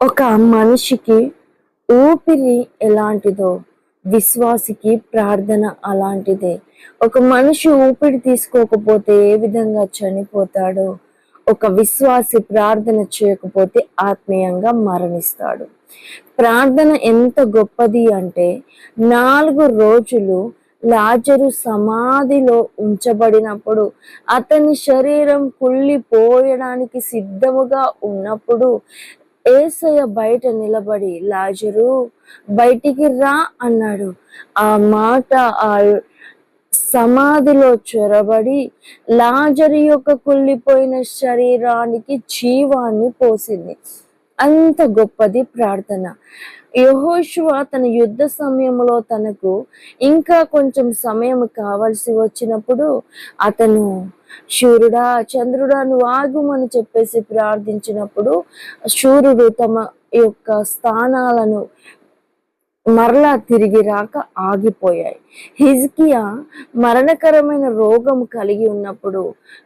ఒక మనిషికి ఊపిరి ఎలాంటిదో విశ్వాసికి ప్రార్థన అలాంటిదే. ఒక మనిషి ఊపిరి తీసుకోకపోతే ఏ విధంగా చనిపోతాడో? ఒక విశ్వాసి ప్రార్థన చేయకపోతే ఆత్మీయంగా మరణిస్తాడు. ప్రార్థన ఎంత గొప్పది అంటే నాలుగు రోజులు లాజరు సమాధిలో ఉంచబడినప్పుడు అతని శరీరం కుళ్ళిపోయడానికి సిద్ధముగా ఉన్నప్పుడు ఏసయ్య బయట నిలబడి లాజరు బయటికి రా అన్నాడు. ఆ మాట ఆ సమాధిలో చొరబడి లాజరు యొక్క కుళ్ళిపోయిన శరీరానికి జీవాన్ని పోసింది. అంత గొప్పది ప్రార్థన. యహోశువ తన యుద్ధ సమయంలో తనకు ఇంకా కొంచెం సమయం కావాల్సి వచ్చినప్పుడు అతను శూరుడా చంద్రుడా నువ్వు ఆగుమని చెప్పేసి ప్రార్థించినప్పుడు శూరుడు తమ యొక్క స్థానాలను మరలా తిరిగి రాక ఆగిపోయాయి. హిజ్కియా మరణకరమైన రోగం కలిగి ఉన్నప్పుడు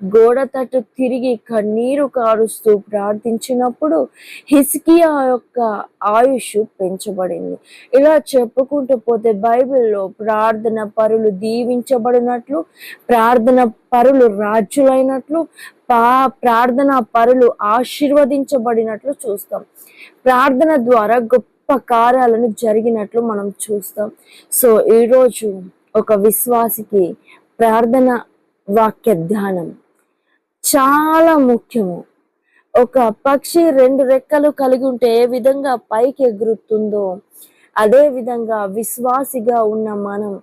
గోడ తట్టు తిరిగి కన్నీరు కారుస్తూ ప్రార్థించినప్పుడు హిజ్కియా యొక్క ఆయుష్ పెంచబడింది. ఇలా చెప్పుకుంటూ పోతే బైబిల్లో ప్రార్థన పరులు దీవించబడినట్లు ప్రార్థన పరులు రాజులైనట్లు పా ప్రార్థన పరులు ఆశీర్వదించబడినట్లు చూస్తాం. ప్రార్థన ద్వారా గొప్ప గొప్ప కార్యాలను జరిగినట్లు మనం చూస్తాం. సో ఈరోజు ఒక విశ్వాసికి ప్రార్థన వాక్య ధ్యానం చాలా ముఖ్యము. ఒక పక్షి రెండు రెక్కలు కలిగి ఉంటే ఏ విధంగా పైకి ఎగురుతుందో అదే విధంగా విశ్వాసిగా ఉన్న మనం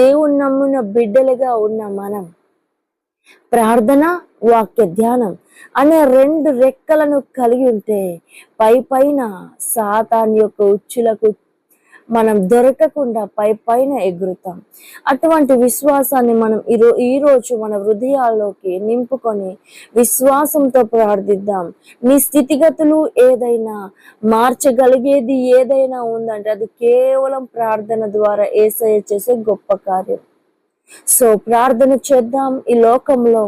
దేవుణ్ణమ్మున బిడ్డలుగా ఉన్న మనం ప్రార్థన వాక్య ధ్యానం అనే రెండు రెక్కలను కలిగి ఉంటే పై పైన సాతాన్ యొక్క ఉచ్చులకు మనం దొరకకుండా పై పైన ఎగురుతాం. అటువంటి విశ్వాసాన్ని మనం ఈరో ఈ రోజు మన హృదయాల్లోకి నింపుకొని విశ్వాసంతో ప్రార్థిద్దాం. నీ స్థితిగతులు ఏదైనా మార్చగలిగేది ఏదైనా ఉందంటే అది కేవలం ప్రార్థన ద్వారా ఏసయ చేసే గొప్ప కార్యం. సో ప్రార్థన చేద్దాం ఈ లోకంలో.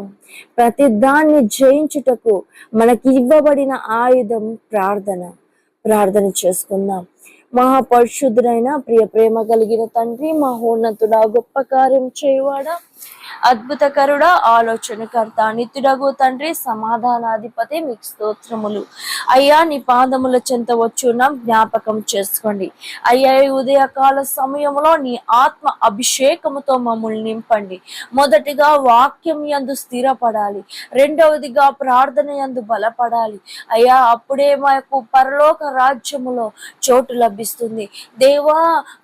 ప్రతి దాన్ని జయించుటకు మనకి ఇవ్వబడిన ఆయుధం ప్రార్థన. ప్రార్థన చేసుకుందాం. మహాపరిశుద్ధుడైన ప్రియ ప్రేమ కలిగిన తండ్రి మహోన్నతుడా గొప్ప కార్యం చేయవాడా. అద్భుతకరుడ ఆలోచనకర్త నిత్యుడగు తండ్రి సమాధానాధిపతి మీకు స్తోత్రములు. అయ్యా నీ పాదముల చెంత వచ్చున్న జ్ఞాపకం చేసుకోండి. అయ్యా ఉదయకాల సమయంలో నీ ఆత్మ అభిషేకముతో మమ్మల్ని నింపండి. మొదటిగా వాక్యం యందు స్థిరపడాలి. రెండవదిగా ప్రార్థన యందు బలపడాలి. అయ్యా అప్పుడే మాకు పరలోక రాజ్యములో చోటు లభిస్తుంది. దేవా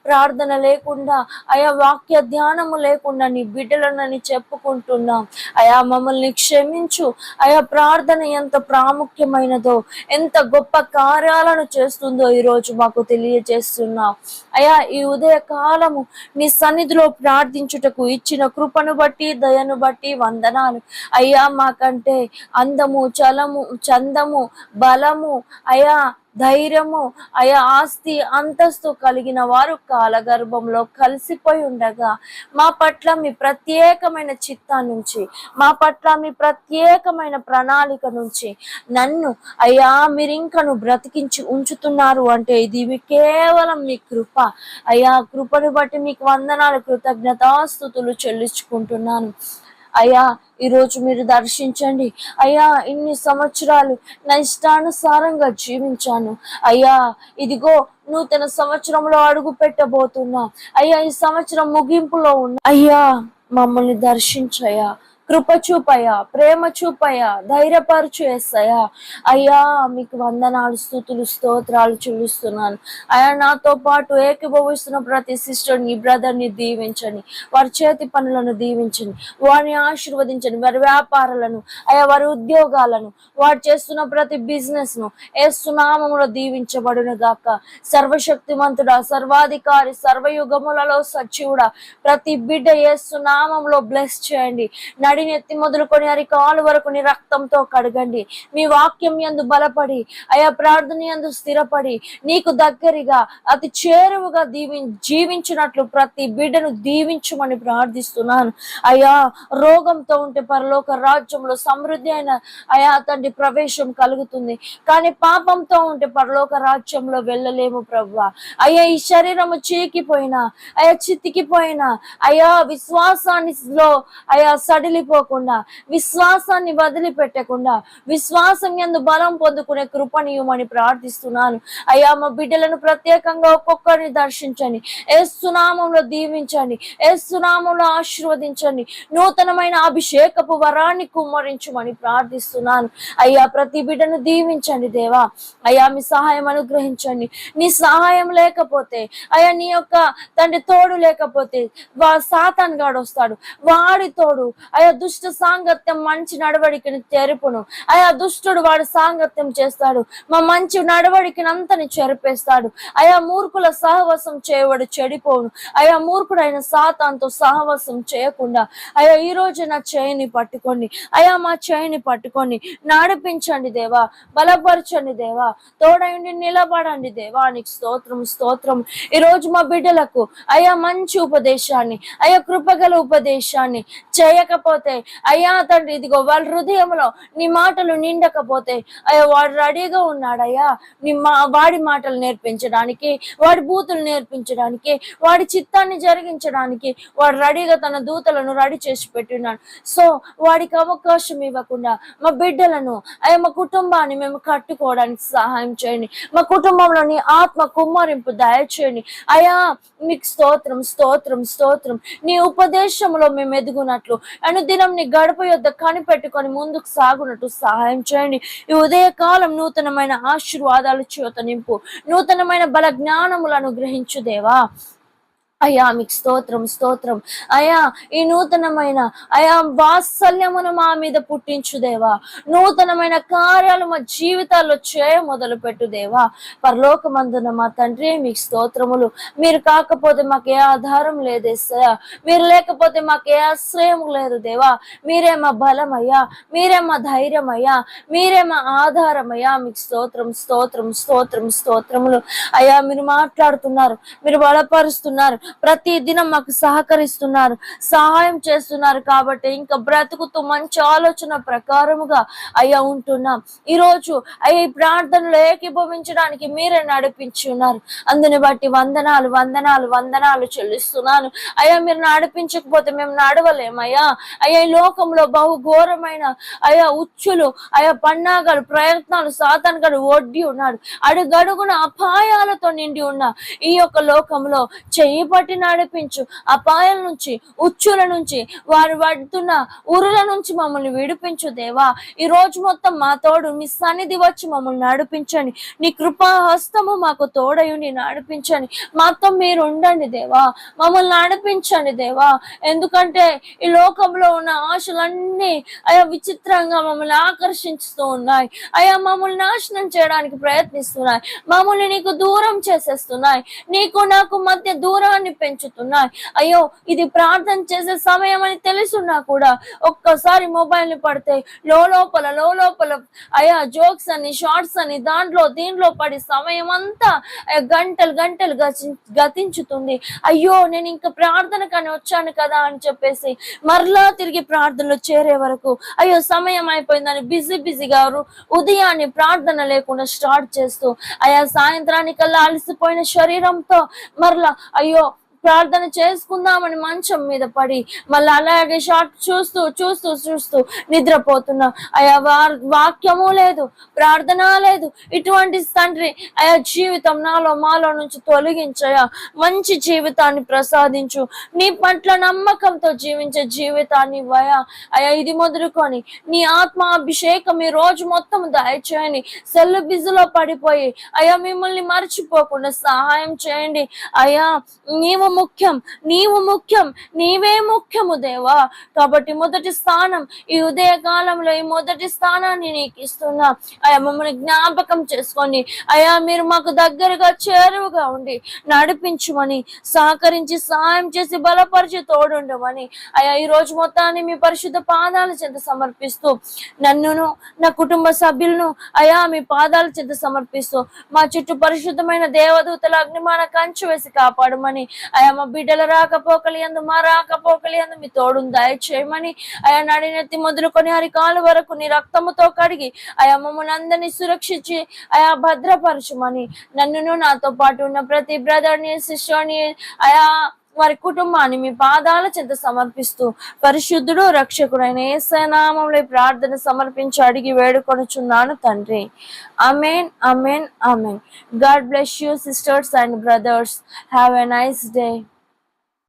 ప్రార్థన లేకుండా అయా వాక్య ధ్యానము లేకుండా నీ బిడ్డలనని చెప్పుకుంటున్నాం. అయా మమ్మల్ని క్షమించు. అయా ప్రార్థన ఎంత ప్రాముఖ్యమైనదో ఎంత గొప్ప కార్యాలను చేస్తుందో ఈరోజు మాకు తెలియజేస్తున్నాం అయా ఈ ఉదయ కాలము నీ సన్నిధిలో ప్రార్థించుటకు ఇచ్చిన కృపను బట్టి దయను బట్టి వందనాలు. అయ్యా మాకంటే అందము చలము చందము బలము అయా ధైర్యము అయా ఆస్తి అంతస్తు కలిగిన వారు కాలగర్భంలో కలిసిపోయి ఉండగా మా పట్ల మీ ప్రత్యేకమైన చిత్తా నుంచి మా పట్ల మీ ప్రత్యేకమైన ప్రణాళిక నుంచి నన్ను అయ్యా మీరింకను బ్రతికించి ఉంచుతున్నారు అంటే ఇది మీ కేవలం మీ కృప. అయ్యా కృపను బట్టి మీకు వందనాలు కృతజ్ఞతాస్థుతులు చెల్లించుకుంటున్నాను. అయ్యా ఈరోజు మీరు దర్శించండి. అయ్యా ఇన్ని సంవత్సరాలు నా ఇష్టానుసారంగా జీవించాను. అయ్యా ఇదిగో నూతన సంవత్సరంలో అడుగు పెట్టబోతున్నా. అయ్యా ఈ సంవత్సరం ముగింపులో ఉన్న. అయ్యా మమ్మల్ని దర్శించయ్యా. కృప చూపయ్యా ప్రేమ చూపయ్యా ధైర్యపరచు వేస్తాయా అయ్యా మీకు వందనాలు స్థుతులు స్తోత్రాలు చూపిస్తున్నాను అయ్యా నాతో పాటు ఏకీభవిస్తున్న ప్రతి సిస్టర్ని బ్రదర్ని దీవించండి. వారి చేతి పనులను దీవించండి. వారిని ఆశీర్వదించండి. వారి వ్యాపారాలను అయ్యా వారి ఉద్యోగాలను వారు చేస్తున్న ప్రతి బిజినెస్ను ఏసునామములో దీవించబడును గాక. సర్వశక్తిమంతుడా సర్వాధికారి సర్వయుగములలో సచివుడా ప్రతి బిడ్డ ఏసునామంలో బ్లెస్ చేయండి. నడి నడినెత్తి మొదలుకొని అరికాలు వరకు నీ రక్తంతో కడగండి. మీ వాక్యం యందు బలపడి అయా ప్రార్థన యందు స్థిరపడి నీకు దగ్గరగా అతి చేరువుగా దీవి జీవించినట్లు ప్రతి బిడ్డను దీవించమని ప్రార్థిస్తున్నాను. అయా రోగంతో ఉంటే పరలోక రాజ్యంలో సమృద్ధి అయిన అయా తండ్రి ప్రవేశం కలుగుతుంది. కానీ పాపంతో ఉంటే పరలోక రాజ్యంలో వెళ్ళలేము ప్రభు. అయ్యా ఈ శరీరము చీకిపోయినా అయ్యా చితికిపోయినా అయ్యా విశ్వాసానిలో అయ్యా సడిలిపోకుండా విశ్వాసాన్ని వదిలిపెట్టకుండా విశ్వాసం ఎందు బలం పొందుకునే కృపణీయమని ప్రార్థిస్తున్నాను. అయ్యా మా బిడ్డలను ప్రత్యేకంగా ఒక్కొక్కరిని దర్శించండి. ఏసునామంలో దీవించండి. ఏసునామంలో ఆశీర్వదించండి. నూతనమైన అభిషేకపు వరాన్ని కుమ్మరించమని ప్రార్థిస్తున్నాను. అయ్యా ప్రతి బిడ్డను దీవించండి దేవా. అయ్యా మీ సహాయం అనుగ్రహించండి. నీ సహాయం లేకపోతే అయ్యా నీ యొక్క తండ్రి తోడు లేకపోతే వా సాతాన్ గాడు వస్తాడు వాడి తోడు. అయ్యా దుష్ట సాంగత్యం మంచి నడవడికని తెరుపును. అయా దుష్టుడు వాడు సాంగత్యం చేస్తాడు. మా మంచి నడవడికని అంతని చెరిపేస్తాడు. అయా మూర్ఖుల సహవాసం చేయవాడు చెడిపోవును. అయా మూర్ఖుడైన సాతాంతో సహవాసం చేయకుండా. అయా ఈ రోజు నా చేయిని పట్టుకోండి. అయా మా చేయిని పట్టుకోండి. నడిపించండి దేవా. బలపరచండి దేవా. తోడైండి నిలబడండి దేవా. నీకు స్తోత్రం స్తోత్రం ఈ రోజు మా బిడ్డలకు అయా మంచి ఉపదేశాన్ని అయా కృపగల ఉపదేశాన్ని చేయకపోతే అయ్యా తండ్రి ఇదిగో వాళ్ళ హృదయంలో నీ మాటలు నిండకపోతే అయ్యా వాడు రెడీగా ఉన్నాడయ్యా నీ మా వాడి మాటలు నేర్పించడానికి వాడి బూతులు నేర్పించడానికి వాడి చిత్తాన్ని జరిగించడానికి వాడు రెడీగా తన దూతలను రెడీ చేసి పెట్టినాడు సో వాడికి అవకాశం ఇవ్వకుండా మా బిడ్డలను అయ్యా మా కుటుంబాన్ని మేము కట్టుకోవడానికి సహాయం చేయండి. మా కుటుంబంలోని ఆత్మ కుమ్మరింపు దయచేయండి అయ్యా మీకు స్తోత్రం స్తోత్రం స్తోత్రం. నీ ఉపదేశంలో మేము ఎదుగునట్లు అనుదినం నీ గడప యొద్ద కనిపెట్టుకొని ముందుకు సాగునట్టు సహాయం చేయండి. ఈ ఉదయకాలం నూతనమైన ఆశీర్వాదాలు చేత నింపు నూతనమైన బల జ్ఞానములను గ్రహించు దేవా. అయ్యా మీకు స్తోత్రం స్తోత్రం. అయ్యా ఈ నూతనమైన అయా వాత్సల్యమును మా మీద పుట్టించుదేవా నూతనమైన కార్యాలు మా జీవితాల్లో చేయ మొదలు పెట్టుదేవా పరలోకమందున మా తండ్రి మీకు స్తోత్రములు. మీరు కాకపోతే మాకు ఏ ఆధారం లేదేసయ్యా మీరు లేకపోతే మాకు ఏ ఆశ్రయం లేదు దేవా. మీరే మా బలం అయ్యా. మీరే మా ధైర్యం అయ్యా. మీరే మా ఆధారం అయ్యా. మీకు స్తోత్రం స్తోత్రం స్తోత్రం స్తోత్రములు. అయ్యా మీరు మాట్లాడుతున్నారు. మీరు బలపరుస్తున్నారు. ప్రతి దినం మాకు సహకరిస్తున్నారు సహాయం చేస్తున్నారు కాబట్టి ఇంకా బ్రతుకుతూ మంచి ఆలోచన ప్రకారముగా అయ్యా ఉంటున్నాం. ఈ రోజు అయ్యా ఈ ప్రార్థనలు ఏకీభవించడానికి మీరే నడిపించి ఉన్నారు అందుని బట్టి వందనాలు వందనాలు వందనాలు చెల్లిస్తున్నాను. అయ్యా మీరు నడిపించకపోతే మేము నడవలేమయ్యా. అయ్యా ఈ లోకంలో బహు ఘోరమైన అయ్యా ఉచ్చులు అయ్యా పన్నాగాలు ప్రయత్నాలు సాతానుగాడు ఒడ్డి ఉన్నాడు. అడుగడుగున అపాయాలతో నిండి ఉన్న ఈ యొక్క లోకంలో చేయబడి పట్టి నడిపించు. అపాయం నుంచి ఉచ్చుల నుంచి వారు పడుతున్న ఉరుల నుంచి మమ్మల్ని విడిపించు దేవా. ఈ రోజు మొత్తం మా తోడు నీ సన్నిధి వచ్చి మమ్మల్ని నడిపించండి. నీ కృపా హస్తము మాకు తోడయుండి నడిపించండి. మాతో మీరు ఉండండి దేవా. మమ్మల్ని నడిపించండి దేవా. ఎందుకంటే ఈ లోకంలో ఉన్న ఆశలన్నీ అయా విచిత్రంగా మమ్మల్ని ఆకర్షించుతూ ఉన్నాయి. అయా మమ్మల్ని నాశనం చేయడానికి ప్రయత్నిస్తున్నాయి. మమ్మల్ని నీకు దూరం చేసేస్తున్నాయి. నీకు నాకు మధ్య దూరాన్ని పెంచుతున్నాయి. అయ్యో ఇది ప్రార్థన చేసే సమయం అని తెలుసున్నా కూడా ఒక్కసారి మొబైల్ని పడితే లో లోపల లో లోపల అయ్యా జోక్స్ అని షార్ట్స్ అని దాంట్లో దీంట్లో పడి సమయం అంతా గంటలు గంటలు గతించుతుంది. అయ్యో నేను ఇంకా ప్రార్థన కానీ వచ్చాను కదా అని చెప్పేసి మరలా తిరిగి ప్రార్థనలో చేరే వరకు అయ్యో సమయం అయిపోయిందని బిజీ బిజీగా ఉదయాన్ని ఉదయాన్నే ప్రార్థన లేకుండా స్టార్ట్ చేస్తూ అయ్యా సాయంత్రానికల్లా అలసిపోయిన శరీరంతో మరలా అయ్యో ప్రార్థన చేసుకుందామని మంచం మీద పడి మళ్ళీ అలాగే షార్ట్ చూస్తూ చూస్తూ చూస్తూ నిద్రపోతున్నా. అయా వాక్యము లేదు ప్రార్థన లేదు. ఇటువంటి తండ్రి అయా జీవితం నాలో మాలో నుంచి తొలగించయా మంచి జీవితాన్ని ప్రసాదించు. నీ పట్ల నమ్మకంతో జీవించే జీవితాన్ని ఇవ్వయా అయా ఇది మొదలుకొని నీ ఆత్మ అభిషేకం ఈ రోజు మొత్తం దయచేయండి. సెల్ బిజీలో పడిపోయి అయ్యా మిమ్మల్ని మర్చిపోకుండా సహాయం చేయండి. అయ్యా నీవు ముఖ్యం నీవు ముఖ్యం నీవే ముఖ్యము దేవా. కాబట్టి మొదటి స్థానం ఈ ఉదయ కాలంలో ఈ మొదటి స్థానాన్ని నీకు ఇస్తున్నా. అయా మమ్మల్ని జ్ఞాపకం చేసుకోండి. అయా మీరు మాకు దగ్గరగా చేరువుగా ఉండి నడిపించమని సహకరించి సహాయం చేసి బలపరిచి తోడుండమని. అయా ఈ రోజు మొత్తాన్ని మీ పరిశుద్ధ పాదాల చెంత సమర్పిస్తూ నన్నును నా కుటుంబ సభ్యులను అయా మీ పాదాల చెంత సమర్పిస్తూ మా చుట్టూ పరిశుద్ధమైన దేవదూతల అగ్నిమాన కంచు వేసి కాపాడమని. అయా మా బిడ్డల రాకపోకలి అందు మా రాకపోకలి అందు మీ తోడును దయచేయమని. అయా నడినెత్తి మొదలుకొని అరికాలు వరకు నీ రక్తముతో కడిగి అయా మమ్మల్ని అందరినీ సురక్షించి అయా భద్రపరచమని. నన్నును నాతో పాటు ఉన్న ప్రతి బ్రదర్ని సిస్టర్ని అయా వారి కుటుంబాన్ని మీ పాదాల చెంత సమర్పిస్తూ పరిశుద్ధుడు రక్షకుడైన ఏసనామంలో ప్రార్థన సమర్పించి అడిగి వేడుకొనుచున్నాను తండ్రి. Amen amen amen God bless you sisters and brothers. Have a nice day.